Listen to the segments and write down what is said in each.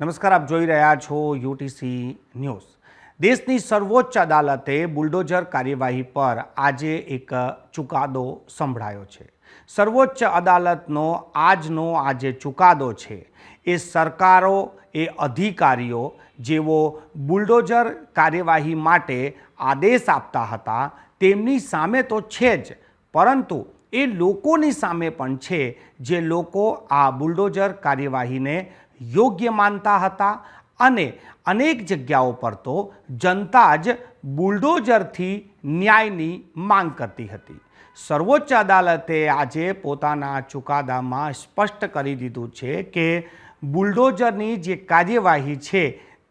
નમસ્કાર, આપ જોઈ રહ્યા છો યુટીસી ન્યૂઝ. દેશની સર્વોચ્ચ અદાલતે બુલડોઝર કાર્યવાહી પર આજે એક ચુકાદો સંભળાયો છે. સર્વોચ્ચ અદાલતનો આજનો આ જે ચુકાદો છે, એ સરકારો, એ અધિકારીઓ જેઓ બુલડોઝર કાર્યવાહી માટે આદેશ આપતા હતા, તેમની સામે તો છે જ, પરંતુ એ લોકોની સામે પણ છે, જે લોકો આ બુલડોઝર કાર્યવાહીને યોગ્ય માનતા હતા અને અનેક જગ્યાઓ પર તો જનતા જ બુલડોઝરથી ન્યાયની માંગ કરતી હતી. સર્વોચ્ચ અદાલતે આજે પોતાના ચુકાદામાં સ્પષ્ટ કરી દીધું છે કે બુલડોઝરની જે કાર્યવાહી છે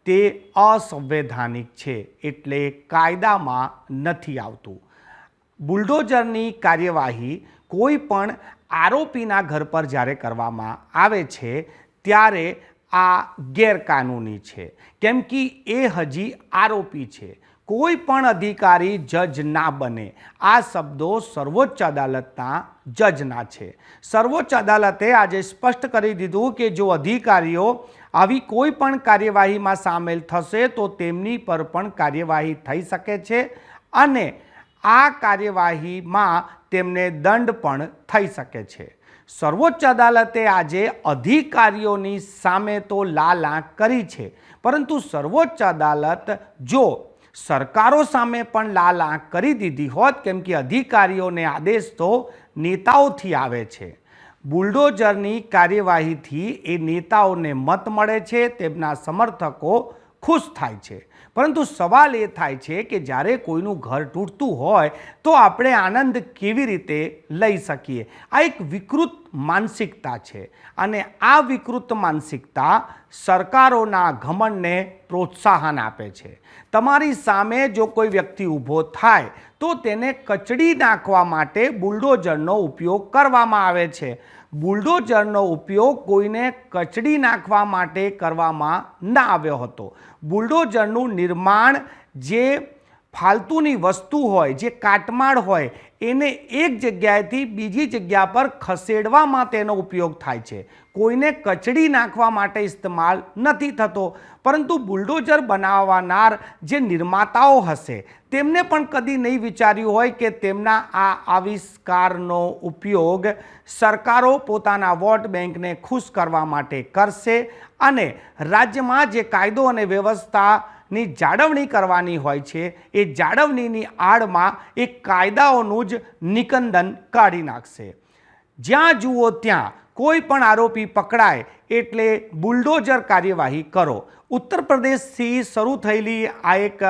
તે અસંવૈધાનિક છે એટલે કાયદામાં નથી આવતું. બુલડોઝરની કાર્યવાહી કોઈ પણ આરોપીના ઘર પર જ્યારે કરવામાં આવે છે ત્યારે આ ગેરકાનૂની છે. કેમ કે એ હજી આરોપી છે. કોઈ પણ અધિકારી જજ ના બને. આ શબ્દો સર્વોચ્ચ અદાલતના જજના છે. સર્વોચ્ચ અદાલતે આજે સ્પષ્ટ કરી દીધું કે જો અધિકારીઓ આવી કોઈ પણ કાર્યવાહીમાં સામેલ થશે, તો તેમની પર પણ કાર્યવાહી થઈ શકે છે અને આ કાર્યવાહીમાં તેમને દંડ પણ થઈ શકે છે. સર્વોચ્ચ અદાલતે આજે અધિકારીઓની સામે તો લાલ આંખ કરી છે, પરંતુ સર્વોચ્ચ અદાલત જો સરકારો સામે પણ લાલ આંખ કરી દીધી હોત, કેમ કે અધિકારીઓને આદેશ તો નેતાઓથી આવે છે. બુલડોઝરની કાર્યવાહીથી એ નેતાઓને મત મળે છે, તેમના સમર્થકો ખુશ થાય છે. પરંતુ સવાલ એ થાય છે કે જ્યારે કોઈનું ઘર તૂટતું હોય તો આપણે આનંદ કેવી રીતે લઈ શકીએ? આ એક વિકૃત માનસિકતા છે. અને આ વિકૃત માનસિકતા સરકારોના ઘમંડને પ્રોત્સાહન આપે છે. તમારી સામે જો કોઈ વ્યક્તિ ઊભો થાય, તો તેને કચડી નાખવા માટે બુલડોઝરનો ઉપયોગ કરવામાં આવે છે. બુલડોઝરનો ઉપયોગ કોઈને કચડી નાખવા માટે કરવામાં ના આવ્યો હતો. બુલડોઝરનું નિર્માણ જે ફાલતુની વસ્તુ હોય, જે કાટમાળ હોય, એને એક જગ્યાએથી બીજી જગ્યા પર ખસેડવામાં તેનો ઉપયોગ થાય છે. કોઈને કચડી નાખવા માટે ઇસ્તેમાલ નથી થતો, પરંતુ બુલડોઝર બનાવનાર જે નિર્માતાઓ હશે, તેમને પણ કદી નહીં વિચાર્યું હોય કે તેમના આ આવિષ્કારનો ઉપયોગ સરકારો પોતાના વોટ બેંકને ખુશ કરવા માટે કરશે અને રાજ્યમાં જે કાયદો અને વ્યવસ્થાની જાળવણી કરવાની હોય છે, એ જાળવણીની આડમાં એ કાયદાઓનું જ નિકંદન કાઢી નાખશે. જ્યાં જુઓ ત્યાં કોઈ પણ આરોપી પકડાય એટલે બુલડોઝર કાર્યવાહી કરો. ઉત્તર પ્રદેશથી શરૂ થયેલી આ એક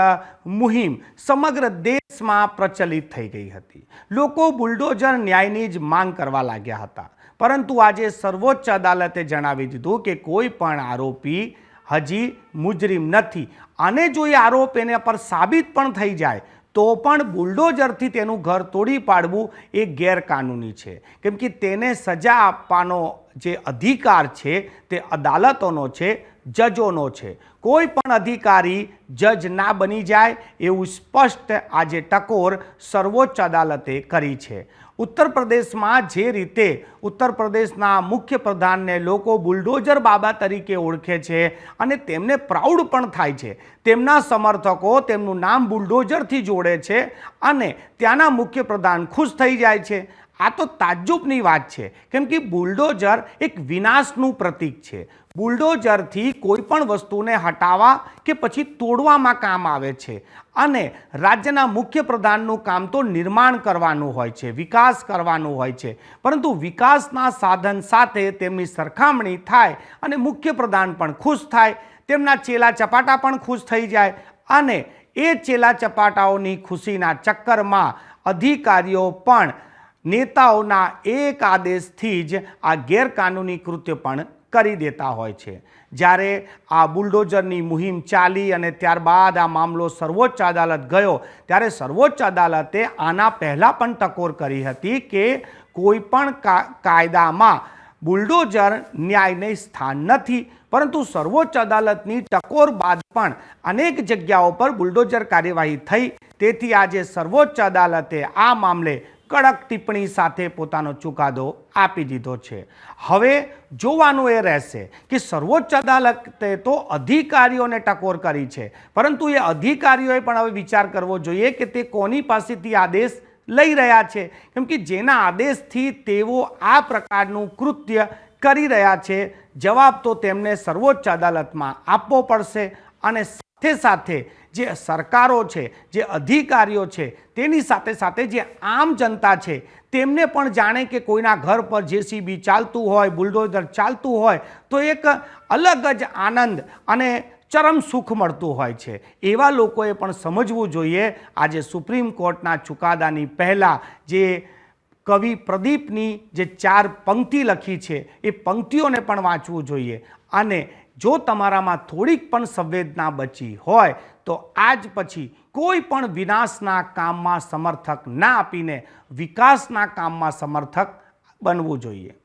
મુહિમ સમગ્ર દેશમાં પ્રચલિત થઈ ગઈ હતી. લોકો બુલડોઝર ન્યાયની જ માંગ કરવા લાગ્યા હતા. પરંતુ આજે સર્વોચ્ચ અદાલતે જણાવી દીધું કે કોઈ પણ આરોપી હજી મુજરીમ નથી. અને જો એ આરોપ એના પર સાબિત પણ થઈ જાય. તો પણ બુલડોઝરથી તેનું ઘર તોડી પાડવું એ ગેરકાનૂની છે. કેમ કે તેને સજા આપવાનો જે અધિકાર છે તે અદાલતોનો છે, જજોનો છે. કોઈ પણ અધિકારી જજ ના બની જાય એવું સ્પષ્ટ આજે ટકોર સર્વોચ્ચ અદાલતે કરી છે. ઉત્તર પ્રદેશમાં જે રીતે ઉત્તર પ્રદેશના મુખ્ય પ્રધાનને લોકો બુલડોઝર બાબા તરીકે ઓળખે છે અને તેમને પ્રાઉડ પણ થાય છે. તેમના સમર્થકો તેમનું નામ બુલડોઝરથી જોડે છે અને ત્યાંના મુખ્ય પ્રધાન ખુશ થઈ જાય છે. આ તો તાજ્જુબની વાત છે. કેમ કે બુલડોઝર એક વિનાશનું પ્રતીક છે. બુલડોઝરથી કોઈ પણ વસ્તુને હટાવવા કે પછી તોડવામાં કામ આવે છે. અને રાજ્યના મુખ્ય પ્રધાનનું કામ તો નિર્માણ કરવાનું હોય છે, વિકાસ કરવાનું હોય છે. પરંતુ વિકાસના સાધન સાથે તેમની સરખામણી થાય અને મુખ્ય પ્રધાન પણ ખુશ થાય, તેમના ચેલા ચપાટા પણ ખુશ થઈ જાય અને એ ચેલા ચપાટાઓની ખુશીના ચક્કરમાં અધિકારીઓ પણ નેતાઓના એક આદેશથી જ આ ગેરકાનૂની કૃત્ય પણ કરી દેતા હોય છે. જ્યારે આ બુલડોઝરની મુહિમ ચાલી અને ત્યારબાદ આ મામલો સર્વોચ્ચ અદાલત ગયો, ત્યારે સર્વોચ્ચ અદાલતે આના પહેલાં પણ ટકોર કરી હતી કે કોઈ પણ કાયદામાં બુલડોઝર ન્યાયને સ્થાન નથી. પરંતુ સર્વોચ્ચ અદાલતની ટકોર બાદ પણ અનેક જગ્યાઓ પર બુલડોઝર કાર્યવાહી થઈ. તેથી આજે સર્વોચ્ચ અદાલતે આ મામલે કડક ટિપ્પણી સાથે પોતાનો ચુકાદો આપી દીધો છે. હવે જોવાનું એ રહેશે કે સર્વોચ્ચ અદાલતે તો અધિકારીઓને ટકોર કરી છે, પરંતુ એ અધિકારીઓએ પણ હવે વિચાર કરવો જોઈએ કે તે કોની પાસેથી આદેશ લઈ રહ્યા છે, કેમ કે જેના આદેશથી તેઓ આ પ્રકારનું કૃત્ય કરી રહ્યા છે, જવાબ તો તેમને સર્વોચ્ચ અદાલતમાં આપવો પડશે અને સાથે સાથે જે સરકારો છે, જે અધિકારીઓ છે, તેની સાથે સાથે જે આમ જનતા છે, તેમને પણ જાણે કે કોઈના ઘર પર જેસીબી ચાલતું હોય, બુલડોઝર ચાલતું હોય, તો એક અલગ જ આનંદ અને ચરમ સુખ મળતું હોય છે. એવા લોકોએ પણ સમજવું જોઈએ, આજે સુપ્રીમ કોર્ટના ચુકાદાની પહેલાં જે કવિ પ્રદીપની જે ચાર પંક્તિ લખી છે, એ પંક્તિઓને પણ વાંચવું જોઈએ. અને જો તમારામાં થોડીક પણ સંવેદના બચી હોય, તો આજ પછી કોઈ પણ વિનાશના કામમાં સમર્થક ના આપીને વિકાસના કામમાં સમર્થક બનવું જોઈએ.